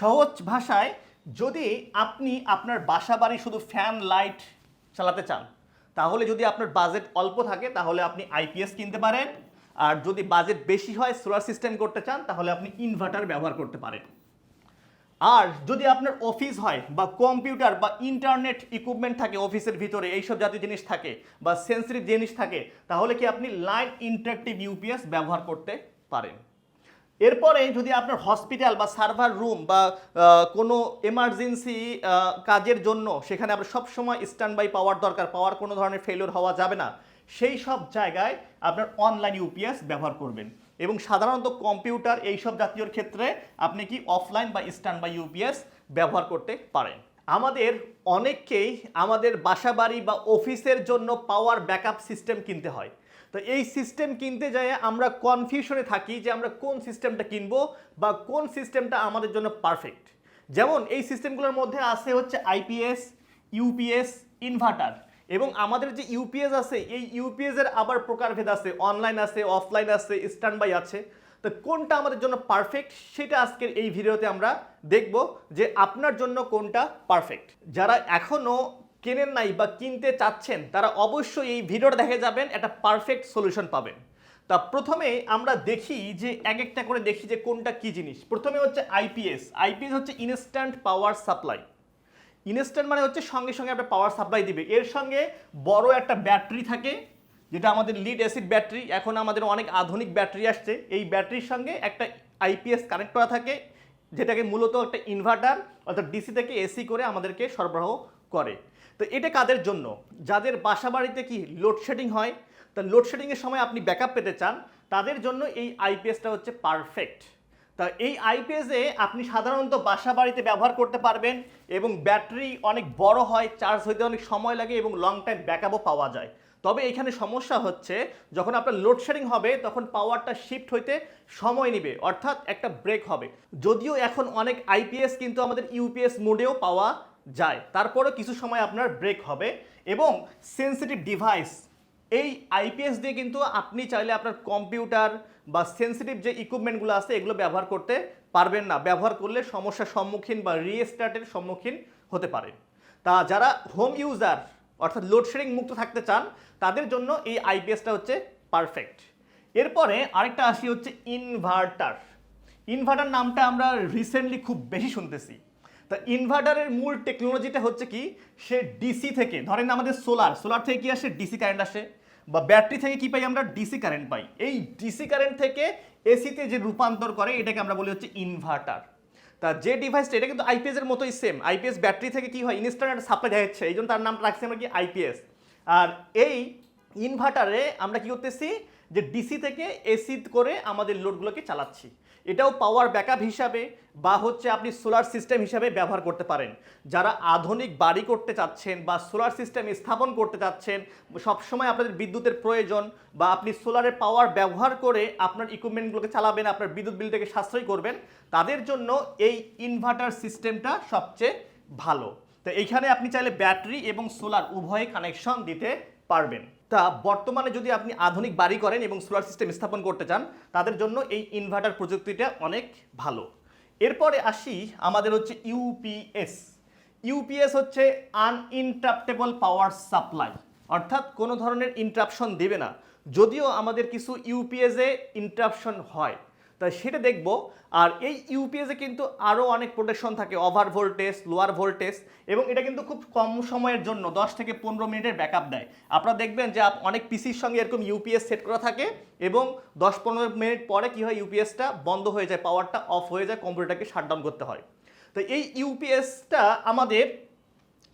সহজ ভাষায় যদি আপনি আপনার বাসা বাড়ি শুধু ফ্যান লাইট চালাতে চান, তাহলে যদি আপনার বাজেট অল্প থাকে, তাহলে আপনি আইপিএস কিনতে পারেন। আর যদি বাজেট বেশি হয় সোলার সিস্টেম করতে চান, তাহলে আপনি ইনভার্টার ব্যবহার করতে পারেন। আর যদি আপনার অফিস হয় বা কম্পিউটার বা ইন্টারনেট ইকুইপমেন্ট থাকে অফিসের ভিতরে, এইসব জাতীয় জিনিস থাকে বা সেন্সিটিভ জিনিস থাকে, তাহলে কি আপনি লাইন ইন্টারঅ্যাক্টিভ ইউপিএস ব্যবহার করতে পারেন। এরপরে যদি আপনার হসপিটাল বা সার্ভার রুম বা কোনো এমার্জেন্সি কাজের জন্য সেখানে আপনার সবসময় স্ট্যান্ড বাই পাওয়ার দরকার, পাওয়ার কোনো ধরনের ফেলিওর হওয়া যাবে না। সেই সব জায়গায় আপনার অনলাইন ইউপিএস ব্যবহার করবেন। এবং সাধারণত কম্পিউটার এইসব জাতীয় ক্ষেত্রে আপনি কি অফলাইন বা স্ট্যান্ড বাই ইউপিএস ব্যবহার করতে পারেন। আমাদের অনেককেই আমাদের বাসাবাড়ি বা অফিসের জন্য পাওয়ার ব্যাকআপ সিস্টেম কিনতে হয়। তো এই সিস্টেম কিনতে যায় আমরা কনফিউশনে থাকি যে আমরা কোন সিস্টেমটা কিনবো বা কোন সিস্টেমটা আমাদের জন্য পারফেক্ট যেমন এই সিস্টেমগুলোর মধ্যে আছে হচ্ছে আইপিএস ইউপিএস ইনভার্টার এবং আমাদের যে ইউপিএস আছে, এই ইউপিএস এর আবার প্রকারভেদ আছে। অনলাইন আছে অফলাইন আছে স্ট্যান্ড বাই আছে। তো কোনটা আমাদের জন্য পারফেক্ট সেটা আজকের এই ভিডিওতে আমরা দেখব যে আপনার জন্য কোনটা পারফেক্ট যারা এখনও কেনেন নাই বা কিনতে চাচ্ছেন, তারা অবশ্যই এই ভিডিওটা দেখে যাবেন, একটা পারফেক্ট সলিউশন পাবেন। তা প্রথমে আমরা দেখি যে এক একটা করে দেখি যে কোনটা কি জিনিস। প্রথমে হচ্ছে আইপিএস আইপিএস হচ্ছে ইনস্ট্যান্ট পাওয়ার সাপ্লাই ইনস্ট্যান্ট মানে হচ্ছে সঙ্গে সঙ্গে আপনার পাওয়ার সাপ্লাই দিবে। এর সঙ্গে বড় একটা ব্যাটারি থাকে যেটা আমাদের লিড অ্যাসিড ব্যাটারি এখন আমাদের অনেক আধুনিক ব্যাটারি আসছে। এই ব্যাটারির সঙ্গে একটা আইপিএস কানেক্ট করা থাকে, যেটাকে মূলত একটা ইনভার্টার অর্থাৎ ডিসি থেকে এসি করে আমাদেরকে সরবরাহ করে। তো এটা কাদের জন্য? যাদের বাসা বাড়িতে কি লোডশেডিং হয়, তা লোডশেডিংয়ের সময় আপনি ব্যাকআপ পেতে চান, তাদের জন্য এই আইপিএসটা হচ্ছে পারফেক্ট তা এই আইপিএসে আপনি সাধারণত বাসা বাড়িতে ব্যবহার করতে পারবেন এবং ব্যাটারি অনেক বড় হয় চার্জ হইতে অনেক সময় লাগে এবং লং টাইম ব্যাকআপও পাওয়া যায়। তবে এখানে সমস্যা হচ্ছে, যখন আপনার লোডশেডিং হবে, তখন পাওয়ারটা শিফট হইতে সময় নেবে, অর্থাৎ একটা ব্রেক হবে। যদিও এখন অনেক আইপিএস কিন্তু আমাদের ইউপিএস মোডেও পাওয়া যায়। তারপরেও কিছু সময় আপনার ব্রেক হবে এবং সেন্সিটিভ ডিভাইস এই আইপিএস দিয়ে কিন্তু আপনি চাইলে আপনার কম্পিউটার বা সেন্সিটিভ যে ইকুইপমেন্টগুলো আছে, এগুলো ব্যবহার করতে পারবেন না। ব্যবহার করলে সমস্যার সম্মুখীন বা রিস্টার্টের সম্মুখীন হতে পারে। তা যারা হোম ইউজার অর্থাৎ লোডশেডিং মুক্ত থাকতে চান, তাদের জন্য এই আইপিএসটা হচ্ছে পারফেক্ট এরপরে আরেকটা আসি হচ্ছে ইনভার্টার ইনভার্টার নামটা আমরা রিসেন্টলি খুব বেশি শুনতেছি। তা ইনভার্টারের মূল টেকনোলজিটা হচ্ছে কি? সে ডিসি থেকে, ধরেন আমাদের সোলার সোলার থেকে কি আসে? ডিসি কারেন্ট আসে। বা ব্যাটারি থেকে কি পাই আমরা? ডিসি কারেন্ট পাই। এই ডিসি কারেন্ট থেকে এসিতে যে রূপান্তর করে, এটাকে আমরা বলি হচ্ছে ইনভার্টার তা যে ডিভাইসটা এটা কিন্তু আইপিএস এর মতোই সেম আইপিএস ব্যাটারি থেকে কি হয়? ইনস্ট্যান্ট সাপ্লাই যাচ্ছে এই জন্য তার নাম রাখছি আমরা কি আইপিএস আর এই ইনভার্টারে আমরা কি করতেছি? যে ডিসি থেকে এসি করে আমাদের লোডগুলোকে চালাচ্ছি। এটাও পাওয়ার ব্যাকআপ হিসাবে বা হচ্ছে আপনি সোলার সিস্টেম হিসাবে ব্যবহার করতে পারেন। যারা আধুনিক বাড়ি করতে চাচ্ছেন বা সোলার সিস্টেম স্থাপন করতে চাচ্ছেন, সবসময় আপনাদের বিদ্যুতের প্রয়োজন বা আপনি সোলারের পাওয়ার ব্যবহার করে আপনার ইকুইপমেন্টগুলোকে চালাবেন, আপনার বিদ্যুৎ বিল থেকে সাশ্রয় করবেন, তাদের জন্য এই ইনভার্টার সিস্টেমটা সবচেয়ে ভালো। তো এইখানে আপনি চাইলে ব্যাটারি এবং সোলার উভয়ে কানেকশন দিতে পারবেন। তা বর্তমানে যদি আপনি আধুনিক বাড়ি করেন এবং সোলার সিস্টেম স্থাপন করতে চান, তাদের জন্য এই ইনভার্টার প্রযুক্তিটা অনেক ভালো। এরপরে আসি আমাদের হচ্ছে ইউপিএস ইউপিএস হচ্ছে আনইন্টারপ্টেবল পাওয়ার সাপ্লাই অর্থাৎ কোনো ধরনের ইন্টারাপশন দেবে না। যদিও আমাদের কিছু ইউপিএসে ইন্টারাপশন হয়। তাই সেটা দেখব। আর এই ইউপিএসে কিন্তু আরও অনেক প্রোটেকশন থাকে ওভার ভোল্টেজ লোয়ার ভোল্টেজ এবং এটা কিন্তু খুব কম সময়ের জন্য, দশ থেকে পনেরো মিনিটের ব্যাকআপ দেয়। আপনারা দেখবেন যে অনেক পিসির সঙ্গে এরকম ইউপিএস সেট করা থাকে, এবং দশ পনেরো মিনিট পরে কী হয় ইউপিএসটা বন্ধ হয়ে যায় পাওয়ারটা অফ হয়ে যায় কম্পিউটারকে শাটডাউন করতে হয়। তো এই ইউপিএসটা আমাদের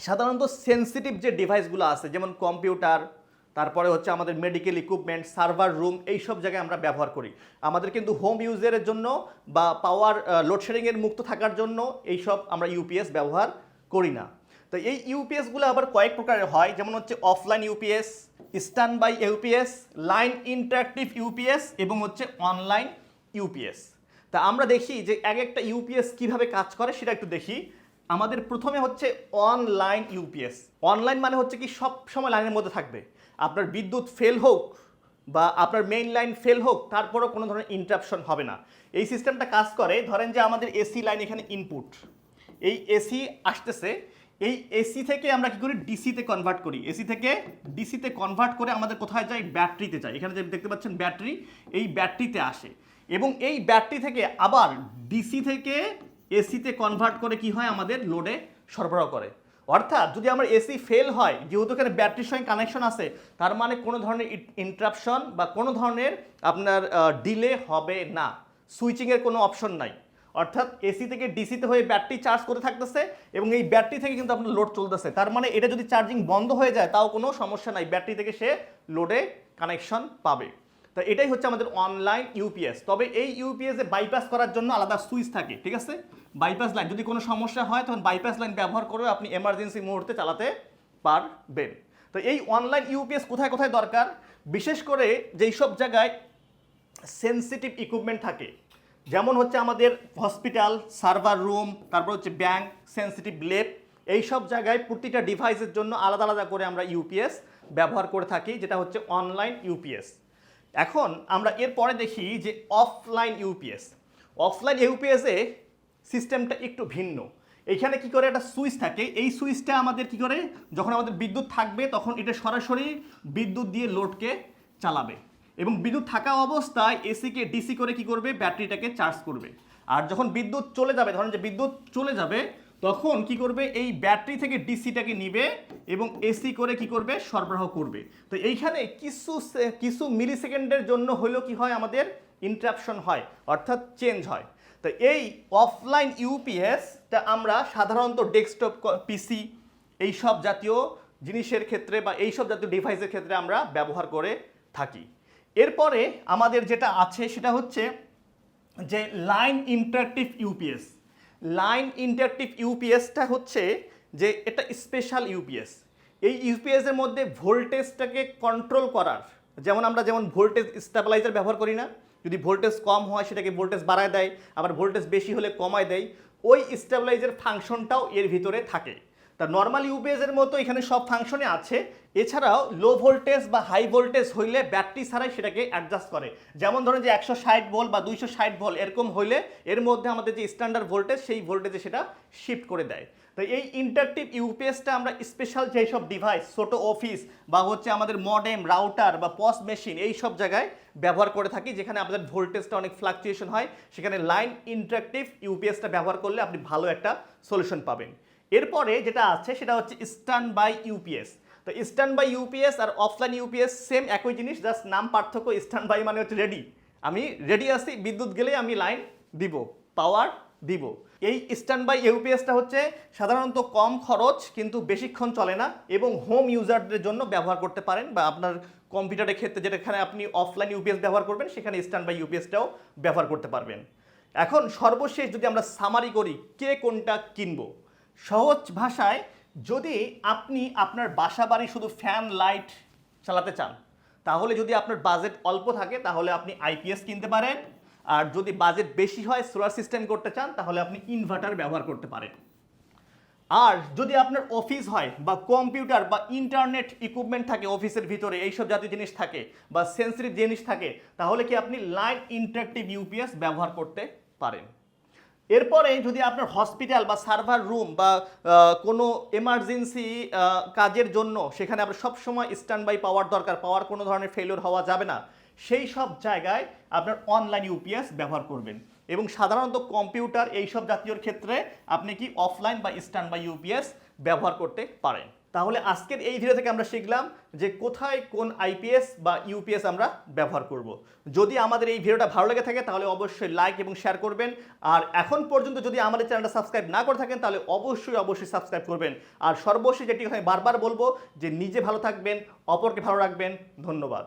সাধারণত সেন্সিটিভ যে ডিভাইসগুলো আছে, যেমন কম্পিউটার তারপরে হচ্ছে আমাদের মেডিকেল ইকুইপমেন্ট সার্ভার রুম এই সব জায়গায় আমরা ব্যবহার করি। আমাদের কিন্তু হোম ইউজের জন্য বা পাওয়ার লোডশেডিংয়ের মুক্ত থাকার জন্য এই সব আমরা ইউপিএস ব্যবহার করি না। তো এই ইউপিএসগুলো আবার কয়েক প্রকারের হয়, যেমন হচ্ছে offline UPS standby UPS line interactive UPS এবং হচ্ছে অনলাইন ইউপিএস তা আমরা দেখি যে এক একটা ইউপিএস কীভাবে কাজ করে সেটা একটু দেখি। আমাদের প্রথমে হচ্ছে অনলাইন ইউপিএস অনলাইন মানে হচ্ছে কি সব সময় লাইনের মধ্যে থাকবে। আপনার বিদ্যুৎ ফেল হোক বা আপনার মেইন লাইন ফেল হোক, তারপরও কোনো ধরনের ইন্টারাপশন হবে না। এই সিস্টেমটা কাজ করে, ধরেন যে আমাদের এসি লাইন এখানে ইনপুট এই এসি আসতেছে, এই এসি থেকে আমরা কি করি? ডিসিতে কনভার্ট করি। এসি থেকে ডিসিতে কনভার্ট করে আমাদের কোথায় যাই ব্যাটারিতে যাই এখানে যে দেখতে পাচ্ছেন ব্যাটারি এই ব্যাটারিতে আসে। এবং এই ব্যাটারি থেকে আবার ডিসি থেকে এসিতে কনভার্ট করে কি হয়? আমাদের লোডে সরবরাহ করে। অর্থাৎ যদি আমার এসি ফেল হয়, যেহেতু এখানে ব্যাটারির সঙ্গে কানেকশন আছে, তার মানে কোনো ধরনের ইন্টারাপশন বা কোনো ধরনের আপনার ডিলে হবে না। সুইচিংয়ের কোনো অপশন নাই। অর্থাৎ এসি থেকে ডিসিতে হয়ে ব্যাটারি চার্জ করে থাকতেছে এবং এই ব্যাটারি থেকে কিন্তু আপনার লোড চলতেছে। তার মানে এটা যদি চার্জিং বন্ধ হয়ে যায়, তাও কোনো সমস্যা নাই। ব্যাটারি থেকে সে লোডে কানেকশন পাবে। তো এটাই হচ্ছে আমাদের অনলাইন ইউপিএস তবে এই ইউপিএস বাইপাস করার জন্য আলাদা সুইচ থাকে, ঠিক আছে? বাইপাস লাইন যদি কোনো সমস্যা হয়, তখন বাইপাস লাইন ব্যবহার করে আপনি এমার্জেন্সি মুহূর্তে চালাতে পারবেন। তো এই অনলাইন ইউপিএস কোথায় কোথায় দরকার? বিশেষ করে যেই সব জায়গায় সেন্সিটিভ ইকুইপমেন্ট থাকে, যেমন হচ্ছে আমাদের হসপিটাল সার্ভার রুম তারপর হচ্ছে ব্যাংক সেন্সিটিভ লেপ এই সব জায়গায় প্রতিটা ডিভাইসের জন্য আলাদা আলাদা করে আমরা ইউপিএস ব্যবহার করে থাকি, যেটা হচ্ছে অনলাইন ইউপিএস এখন আমরা এরপরে দেখি যে অফলাইন ইউপিএস অফলাইন ইউপিএসে সিস্টেমটা একটু ভিন্ন। এখানে কি করে একটা সুইচ থাকে? এই সুইচটা আমাদের কি করে? যখন আমাদের বিদ্যুৎ থাকবে, তখন এটা সরাসরি বিদ্যুৎ দিয়ে লোডকে চালাবে। এবং বিদ্যুৎ থাকা অবস্থায় এসিকে ডিসি করে কি করবে? ব্যাটারিটাকে চার্জ করবে। আর যখন বিদ্যুৎ চলে যাবে, ধরেন যে বিদ্যুৎ চলে যাবে তখন কি করবে? এই ব্যাটারি থেকে ডিসিটাকে নিবে এবং এসি করে কি করবে? সরবরাহ করবে। তো এইখানে কিছু কিছু মিলি সেকেন্ডের জন্য হলেও কি হয়? আমাদের ইন্টারাপশন হয়, অর্থাৎ চেঞ্জ হয়। তো এই অফলাইন ইউপিএসটা আমরা সাধারণত ডেস্কটপ পিসি এই সব জাতীয় জিনিসের ক্ষেত্রে বা এই সব জাতীয় ডিভাইসের ক্ষেত্রে আমরা ব্যবহার করে থাকি। এরপরে আমাদের যেটা আছে সেটা হচ্ছে যে line interactive UPS line interactive ইউপিএসটা হচ্ছে যে এটা স্পেশাল ইউপিএস। এই ইউপিএসের মধ্যে ভোল্টেজটাকে কন্ট্রোল করার, যেমন আমরা যেমন ভোল্টেজ স্টেবিলাইজার ব্যবহার করি না, যদি ভোল্টেজ কম হয় সেটাকে ভোল্টেজ বাড়ায় দেয়, আবার ভোল্টেজ বেশি হলে কমায় দেয়, ওই স্টেবিলাইজার ফাংশনটাও এর ভিতরে থাকে। তা নর্মাল ইউপিএস এর মতো এখানে সব ফাংশনে আছে। এছাড়াও লো ভোল্টেজ বা হাই ভোল্টেজ হইলে ব্যাটারি ছাড়াই সেটাকে অ্যাডজাস্ট করে। যেমন ধরেন যে একশো ষাট ভোল্ট বা দুইশো ষাট ভোল্ট এরকম হইলে এর মধ্যে আমাদের যে স্ট্যান্ডার্ড ভোল্টেজ সেই ভোল্টেজে সেটা শিফট করে দেয়। তো এই ইন্টারটিভ ইউপিএসটা আমরা স্পেশাল যেই সব ডিভাইস ছোট অফিস বা হচ্ছে আমাদের মডেম রাউটার বা পস মেশিন এই সব জায়গায় ব্যবহার করে থাকি, যেখানে আমাদের ভোল্টেজটা অনেক ফ্লাকচুয়েশন হয়। সেখানে লাইন ইন্টারঅ্যাক্টিভ ইউপিএসটা ব্যবহার করলে আপনি ভালো একটা সলিউশন পাবেন। এরপরে যেটা আছে সেটা হচ্ছে স্ট্যান্ড বাই ইউপিএস তো স্ট্যান্ড বাই ইউপিএস আর অফলাইন ইউপিএস সেম একই জিনিস জাস্ট নাম পার্থক্য স্ট্যান্ড বাই মানে হচ্ছে রেডি আমি রেডি আছি, বিদ্যুৎ গেলে আমি লাইন দিব পাওয়ার দিব। এই স্ট্যান্ড বাই ইউপিএসটা হচ্ছে সাধারণত কম খরচ, কিন্তু বেশিক্ষণ চলে না, এবং হোম ইউজারদের জন্য ব্যবহার করতে পারেন, বা আপনার কম্পিউটারের ক্ষেত্রে যেটাখানে আপনি অফলাইন ইউপিএস ব্যবহার করবেন, সেখানে স্ট্যান্ড বাই ইউপিএসটাও ব্যবহার করতে পারবেন। এখন সর্বশেষ যদি আমরা সামারি করি, কে কোনটা কিনবো? সহজ ভাষায় যদি আপনি আপনার বাসা বাড়ি শুধু ফ্যান, লাইট চালাতে চান, তাহলে যদি আপনার বাজেট অল্প থাকে, তাহলে আপনি আইপিএস কিনতে পারেন। আর যদি বাজেট বেশি হয়, সোলার সিস্টেম করতে চান, তাহলে আপনি ইনভার্টার ব্যবহার করতে পারেন। আর যদি আপনার অফিস হয় বা কম্পিউটার বা ইন্টারনেট ইকুইপমেন্ট থাকে, অফিসের ভিতরে এইসব জাতীয় জিনিস থাকে বা সেন্সিটিভ জিনিস থাকে, তাহলে কি আপনি লাইন ইন্টারঅ্যাক্টিভ ইউপিএস ব্যবহার করতে পারেন। এরপরে যদি আপনার হসপিটাল বা সার্ভার রুম বা কোনো এমার্জেন্সি কাজের জন্য সেখানে আপনার সবসময় স্ট্যান্ড বাই পাওয়ার দরকার, পাওয়ার কোনো ধরনের ফেলিওর হওয়া যাবে না। সেই সব জায়গায় আপনার অনলাইন ইউপিএস ব্যবহার করবেন। এবং সাধারণত কম্পিউটার এইসব জাতীয় ক্ষেত্রে আপনি কি অফলাইন বা স্ট্যান্ড বাই ইউপিএস ব্যবহার করতে পারেন। তাহলে আজকের এই ভিডিও থেকে আমরা শিখলাম যে কোথায় কোন আইপিএস বা ইউপিএস আমরা ব্যবহার করব। যদি আমাদের এই ভিডিওটা ভালো লেগে থাকে, তাহলে অবশ্যই লাইক এবং শেয়ার করবেন। আর এখন পর্যন্ত যদি আমাদের চ্যানেলটা সাবস্ক্রাইব না করে থাকেন, তাহলে অবশ্যই অবশ্যই সাবস্ক্রাইব করবেন। আর সর্বশেষ যেটি আমি বারবার বলব, যে নিজে ভালো থাকবেন, অপরকে ভালো রাখবেন। ধন্যবাদ।